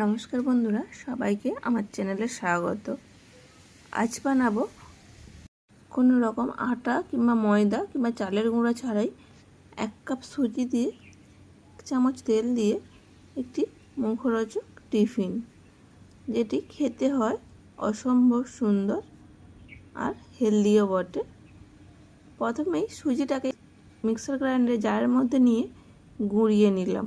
নমস্কার বন্ধুরা, সবাইকে আমার চ্যানেলে স্বাগত। আজ বানাবো কোনো রকম আটা কিংবা ময়দা কিংবা চালের গুঁড়া ছাড়াই এক কাপ সুজি দিয়ে চামচ তেল দিয়ে একটি মুখরোচক টিফিন, যেটি খেতে হয় অসম্ভব সুন্দর আর হেলদিও বটে। প্রথমেই সুজিটাকে মিক্সার গ্রাইন্ডারে জারের মধ্যে নিয়ে গুঁড়িয়ে নিলাম।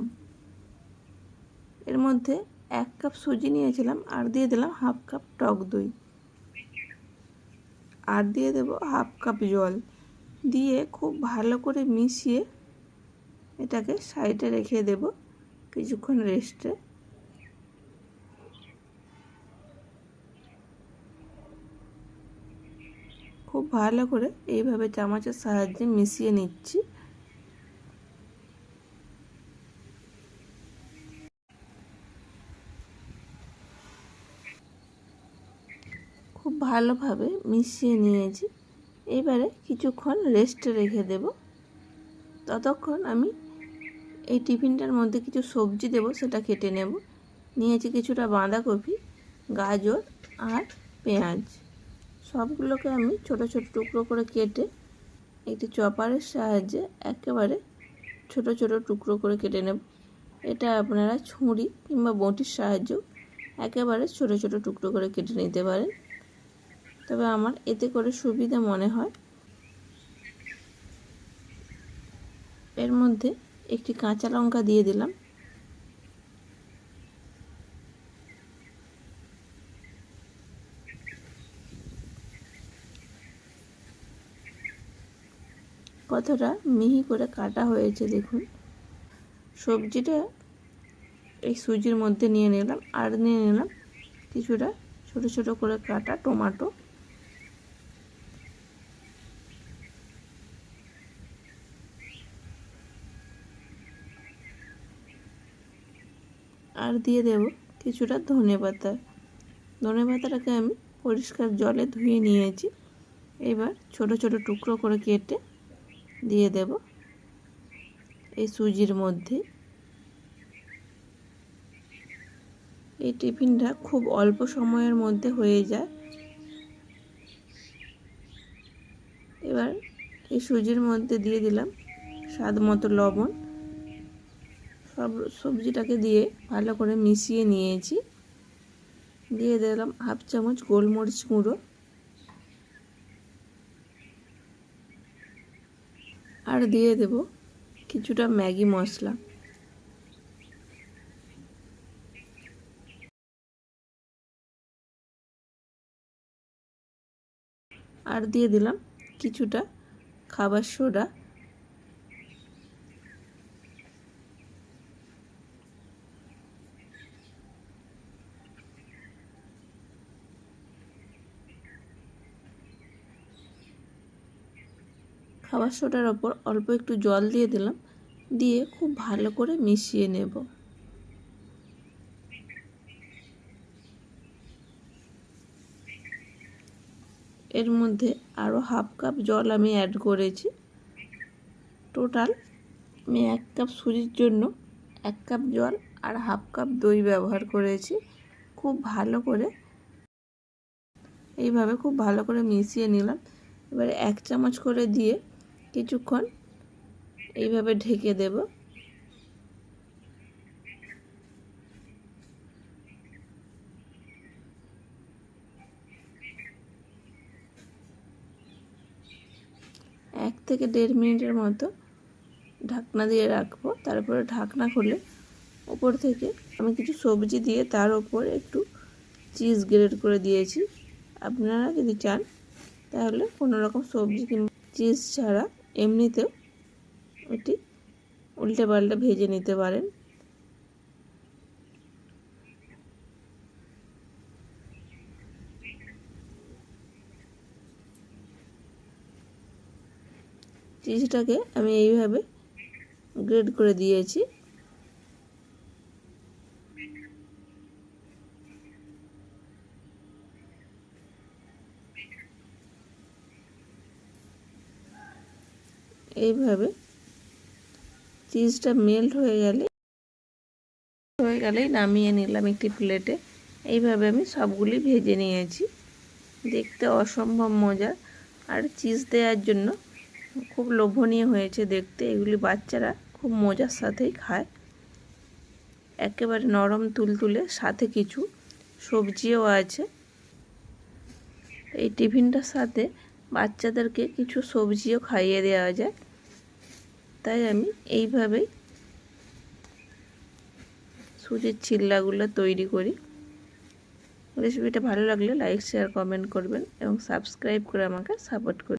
এর মধ্যে এক কাপ সুজি নিয়েছিলাম, আর দিয়ে দিলাম হাফ কাপ টক দই। আর দিয়ে দেব হাফ কাপ জল। দিয়ে খুব ভালো করে মিশিয়ে এটাকে সাইডে রেখে দেব কিছুক্ষণ রেস্টে। খুব ভালো করে এইভাবে চামচের সাহায্যে মিশিয়ে নিচ্ছি। খুব ভালোভাবে মিশিয়ে নিয়েছি। এবারে কিছুক্ষণ রেস্টে রেখে দেব। ততক্ষণ আমি এই টিফিনটার মধ্যে কিছু সবজি দেব, সেটা কেটে নেব। নিয়েছি কিছুটা বাঁধাকপি, গাজর আর পেঁয়াজ। সবগুলোকে আমি ছোট ছোট টুকরো করে কেটে একটি চপারের সাহায্যে একেবারে ছোট ছোট টুকরো করে কেটে নেব। এটা আপনারা ছুরি কিংবা বঁটির সাহায্য একেবারে ছোট ছোট টুকরো করে কেটে নিতে পারেন। তবে আমার এতে করে সুবিধা মনে হয়। এর মধ্যে একটি কাঁচা লঙ্কা দিয়ে দিলাম। কতটা মিহি করে কাটা হয়েছে দেখুন। সবজিটা এই সুজির মধ্যে নিয়ে নিলাম আর নিয়ে নিলাম কিছুটা ছোট ছোট করে কাটা টমেটো। আর দিয়ে দেব কিছুটা ধনে পাতা। ধনে পাতাটাকে আমি পরিষ্কার জলে ধুয়ে নিয়েছি। এবার ছোট ছোট টুকরো করে কেটে দিয়ে দেব এই সুজির মধ্যে। এই টিফিনটা খুব অল্প সময়ের মধ্যে হয়ে যায়। এবার এই সুজির মধ্যে দিয়ে দিলাম স্বাদ মতো লবণ। সব সবজিটাকে দিয়ে ভালো করে মিশিয়ে নিয়েছি। দিয়ে দিলাম হাফ চামচ গোলমরিচ গুঁড়ো। আর দিয়ে দেব কিছুটা ম্যাগি মশলা। আর দিয়ে দিলাম কিছুটা খাবার সোডা। খাবার সোডার ওপর অল্প একটু জল দিয়ে দিলাম, দিয়ে খুব ভালো করে মিশিয়ে নেব। এর মধ্যে আরও হাফ কাপ জল আমি অ্যাড করেছি। টোটাল আমি এক কাপ সুজির জন্য এক কাপ জল আর হাফ কাপ দই ব্যবহার করেছি। খুব ভালো করে এইভাবে খুব ভালো করে মিশিয়ে নিলাম। এবারে এক চামচ করে দিয়ে কিছুক্ষণ এইভাবে ঢেকে দেব। এক থেকে দেড় মিনিটের মতো ঢাকনা দিয়ে রাখব। তারপরে ঢাকনা খুলে ওপর থেকে আমি কিছু সবজি দিয়ে তার ওপর একটু চিজ গ্রেড করে দিয়েছি। আপনারা যদি চান তাহলে কোনো রকম সবজি কিংবা চিজ ছাড়া এমনিতেও এটি উল্টে পাল্টে ভেজে নিতে পারেন। চিজটাকে আমি এইভাবে গ্রেড করে দিয়েছি। এইভাবে চিজটা মেল্ট হয়ে গেলে, হয়ে গেলেই নামিয়ে নিলাম একটি প্লেটে এইভাবে আমি সবগুলি ভেজে নিয়েছি। দেখতে অসম্ভব মজার আর চিজ দেওয়ার জন্য খুব লোভনীয় হয়েছে দেখতে। এগুলি বাচ্চারা খুব মজার সাথেই খায়। একেবারে নরম তুলতুলে, সাথে কিছু সবজিও আছে। এই টিফিনটার সাথে বাচ্চাদেরকে কিছু সবজিও খাইয়ে দেওয়া যায়। তাই আমি এইভাবেই সুজির ছিল্লাগুলো তৈরি করি। রেসিপিটা ভালো লাগলে লাইক শেয়ার কমেন্ট করবেন এবং সাবস্ক্রাইব করে আমাকে সাপোর্ট করবেন।